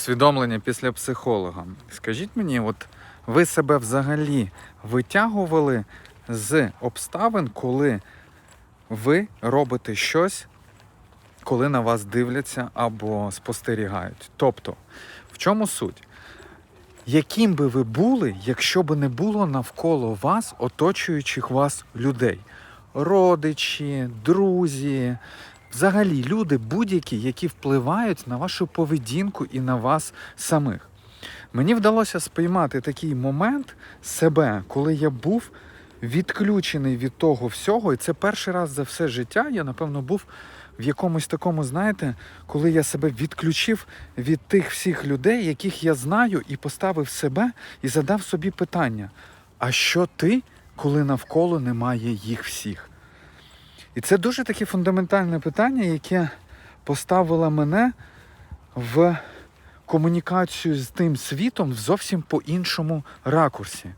Усвідомлення після психолога. Скажіть мені, от ви себе взагалі витягували з обставин, коли ви робите щось, коли на вас дивляться або спостерігають? Тобто, в чому суть? Яким би ви були, якщо би не було навколо вас оточуючих вас людей? Родичі, друзі, взагалі люди будь-які, які впливають на вашу поведінку і на вас самих. Мені вдалося спіймати такий момент себе, коли я був відключений від того всього, і це перший раз за все життя я, напевно, був в якомусь такому, знаєте, коли я себе відключив від тих всіх людей, яких я знаю, і поставив себе і задав собі питання: а що ти, коли навколо немає їх всіх? І це дуже таке фундаментальне питання, яке поставило мене в комунікацію з тим світом в зовсім по іншому ракурсі.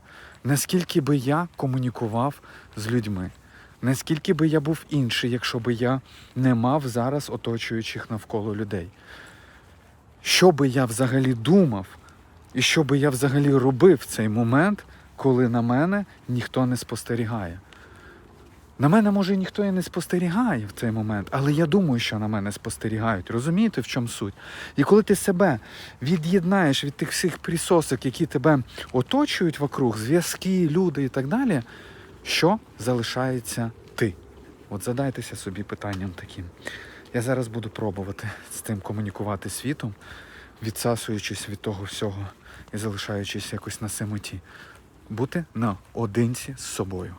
Наскільки би я комунікував з людьми, наскільки би я був інший, якщо би я не мав зараз оточуючих навколо людей. Що би я взагалі думав, і що би я взагалі робив в цей момент, коли на мене ніхто не спостерігає. На мене, може, ніхто і не спостерігає в цей момент, але я думаю, що на мене спостерігають. Розумієте, в чому суть? І коли ти себе від'єднаєш від тих всіх присосок, які тебе оточують вокруг, зв'язки, люди і так далі, що залишається ти? От задайтеся собі питанням таким. Я зараз буду пробувати з цим комунікувати світом, відсасуючись від того всього і залишаючись якось на самоті. Бути наодинці з собою.